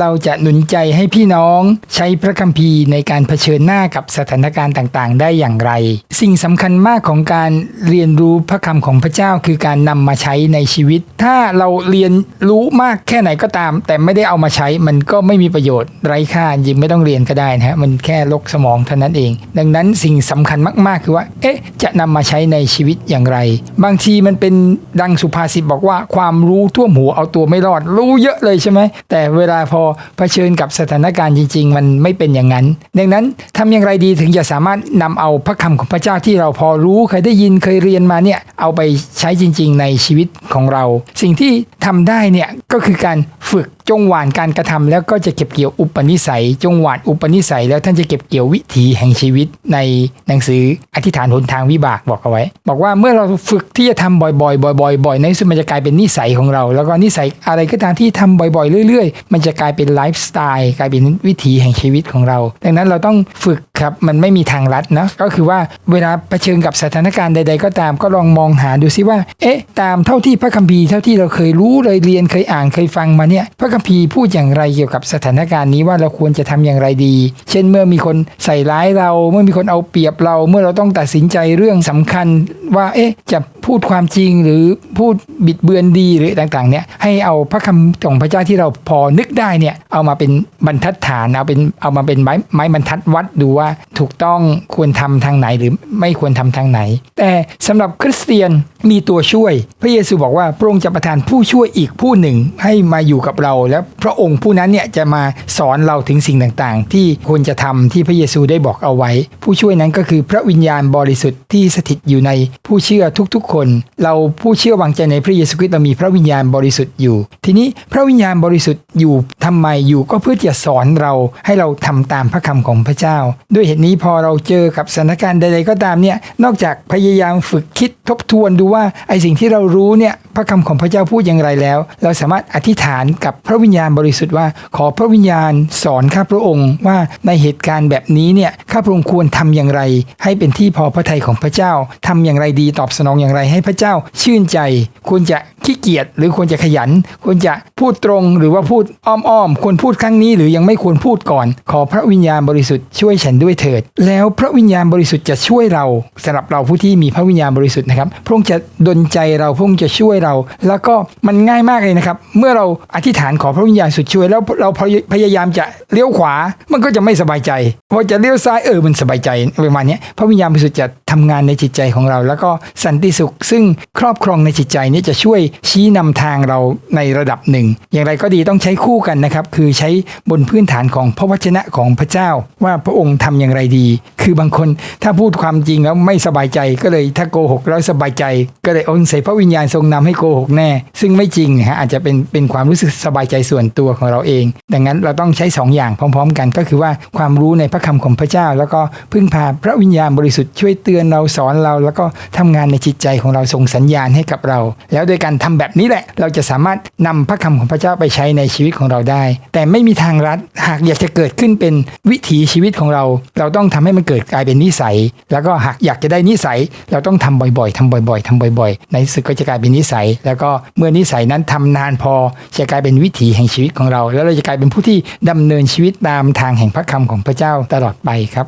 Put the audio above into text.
เราจะหนุนใจให้พี่น้องใช้พระคัมภีร์ในการเผชิญหน้ากับสถานการณ์ต่างๆ ได้อย่างไร สิ่งสำคัญมากของการเรียนรู้พระคำของพระเจ้าคือการนำมาใช้ในชีวิต ถ้าเราเรียนรู้มากแค่ไหนก็ตาม แต่ไม่ได้เอามาใช้มันก็ไม่มีประโยชน์ไร้ค่ายิ่งไม่ต้องเรียนก็ได้นะฮะมันแค่ลกสมองเท่านั้นเอง ดังนั้นสิ่งสำคัญมากๆคือว่า เอ๊ะ จะนำมาใช้ในชีวิตอย่างไร บางทีมันเป็นดังสุภาษิตบอกว่าความรู้ท่วมหัวเอาตัวไม่รอด รู้เยอะเลยใช่ไหมแต่เวลาพอเผชิญกับสถานการณ์จริง ๆ มันไม่เป็นอย่างนั้น ดังนั้นทำอย่างไรดีถึงจะสามารถนำเอาพระคำของพระเจ้าที่เราพอรู้เคยได้ยินเคยเรียนมาเนี่ยเอาไปใช้จริง ๆ ในชีวิตของเรา สิ่งที่ทำได้เนี่ยก็คือการฝึกจงหวานการกระทำแล้วก็จะเก็บเกี่ยวอุปนิสัย จงหวานอุปนิสัย แล้วท่านจะเก็บเกี่ยววิถีแห่งชีวิตในหนังสืออธิษฐานหนทางวิบากบอกเอาไว้ บอกว่าเมื่อเราฝึกที่จะทำบ่อยๆ บ่อยๆบ่อยๆในที่สุดมันจะกลายเป็นนิสัยของเรา แล้วก็นิสัยอะไรก็ตามที่ทำบ่อยๆ เรื่อยๆ มันจะกลายเป็นไลฟ์สไตล์กลายเป็นวิถีแห่งชีวิตของเรา ดังนั้นเราต้องฝึกครับมันไม่มีทางลัดนะก็คือว่าเวลาเผชิญกับสถานการณ์ใด ๆ ก็ตามก็ลองมององหาดูซิว่า เอ๊ะ ตามเท่าที่พระคัมภีร์เท่าที่เราเคยรู้เลยเรียนเคยอ่านเคยฟังมาเนี่ย พระคัมภีร์พูดอย่างไรเกี่ยวกับสถานการณ์นี้ว่าเราควรจะทำอย่างไรดี เช่นเมื่อมีคนใส่ร้ายเรา เมื่อมีคนเอาเปรียบเรา เมื่อเราต้องตัดสินใจเรื่องสำคัญว่า เอ๊ะ จะ พูดความจริงหรือพูดบิดเบือนดีหรือต่างๆเนี่ยให้เอาพระคำของพระเจ้าที่เราพอนึกได้เนี่ยเอามาเป็นบรรทัดฐานเอาเป็นเอามาเป็นไม้ไม้บรรทัดวัดดูว่าถูกต้องควรทำทางไหนหรือไม่ควรทำทางไหน แต่สำหรับคริสเตียนมีตัวช่วย พระเยซูบอกว่าพระองค์จะประทานผู้ช่วยอีกผู้หนึ่งให้มาอยู่กับเรา แล้วพระองค์ผู้นั้นเนี่ยจะมาสอนเราถึงสิ่งต่างๆ ที่ควรจะทำที่พระเยซูได้บอกเอาไว้ ผู้ช่วยนั้นก็คือพระวิญญาณบริสุทธิ์ที่สถิตอยู่ในผู้เชื่อทุกๆคนเราผู้เชื่อวางใจในพระเยซูคริสต์เรามีพระวิญญาณบริสุทธิ์อยู่ ทีนี้พระวิญญาณบริสุทธิ์อยู่ทำไมอยู่ก็เพื่อจะสอนเราให้เราทำตามพระคำของพระเจ้า ด้วยเหตุนี้พอเราเจอกับสถานการณ์ใดๆก็ตามเนี่ยนอกจากพยายามฝึกคิดทบทวนดูว่าไอสิ่งที่เรารู้เนี่ยพระคำของพระเจ้าพูดอย่างไรแล้ว เราสามารถอธิษฐานกับพระวิญญาณบริสุทธิ์ว่า ขอพระวิญญาณสอนข้าพระองค์ว่าในเหตุการณ์แบบนี้เนี่ยข้าพระองค์ควรทำอย่างไร ให้เป็นที่พอพระทัยของพระเจ้าทำอย่างไรดีตอบสนองอย่างไรให้พระเจ้าชื่นใจควรจะขี้เกียจหรือควรจะขยัน ควรจะพูดตรงหรือว่าพูดอ้อมๆควรพูดครั้งนี้หรือยังไม่ควรพูดก่อน ขอพระวิญญาณบริสุทธิ์ช่วยฉันด้วยเถิด แล้วพระวิญญาณบริสุทธิ์จะช่วยเราสำหรับเราผู้ที่มีพระวิญญาณบริสุทธิ์นะครับพระองค์จะดลใจเราพระองค์จะช่วยเรา แล้วก็มันง่ายมากเลยนะครับ เมื่อเราอธิษฐานขอพระวิญญาณสุดช่วย แล้วเราพยายามจะเลี้ยวขวา มันก็จะไม่สบายใจพอจะเลี้ยวซ้ายเออมันสบายใจประมาณนี้พระวิญญาณบริสุทธิ์จะทำงานในจิตใจของเรา แล้วก็สันติสุขซึ่งครอบครองในจิตใจนี้จะช่วยชี้นำทางเราในระดับหนึ่ง อย่างไรก็ดีต้องใช้คู่กันนะครับ คือใช้บนพื้นฐานของพระวจนะของพระเจ้า ว่าพระองค์ทำอย่างไรดี คือบางคนถ้าพูดความจริงแล้วไม่สบายใจก็เลยถ้าโกหกแล้วสบายใจ ก็เลยองค์ใส่พระวิญญาณทรงนำให้โกหกแน่ ซึ่งไม่จริงนะฮะอาจจะเป็นเป็นความรู้สึกสบายใจส่วนตัวของเราเอง ดังนั้นเราต้องใช้2อย่างพร้อม ๆ กันก็คือว่าความรู้ในพระคำของพระเจ้า แล้วก็พึ่งพาพระวิญญาณบริสุทธิ์ช่วยเตือนเราสอนเรา แล้วก็ทำงานในจิตใจของเราส่งสัญญาณให้กับเรา แล้วโดยการทำแบบนี้แหละ เราจะสามารถนำพระคำของพระเจ้าไปใช้ในชีวิตของเราได้ แต่ไม่มีทางลัดหากอยากจะเกิดขึ้นเป็นวิถีชีวิตของเรา เราต้องทำให้มันเกิดกลายเป็นนิสัย แล้วก็หากอยากจะได้นิสัย เราต้องทำบ่อยๆทำบ่อย ๆทำบ่อยๆ ในสุดก็จะกลายเป็นนิสัย แล้วก็เมื่อนิสัยนั้นทำนานพอจะกลายเป็นวิถีแห่งชีวิตของเรา แล้วเราจะกลายเป็นผู้ที่ดำเนินชีวิตตามทางแห่งพระคำของพระเจ้าตลอดไปครับ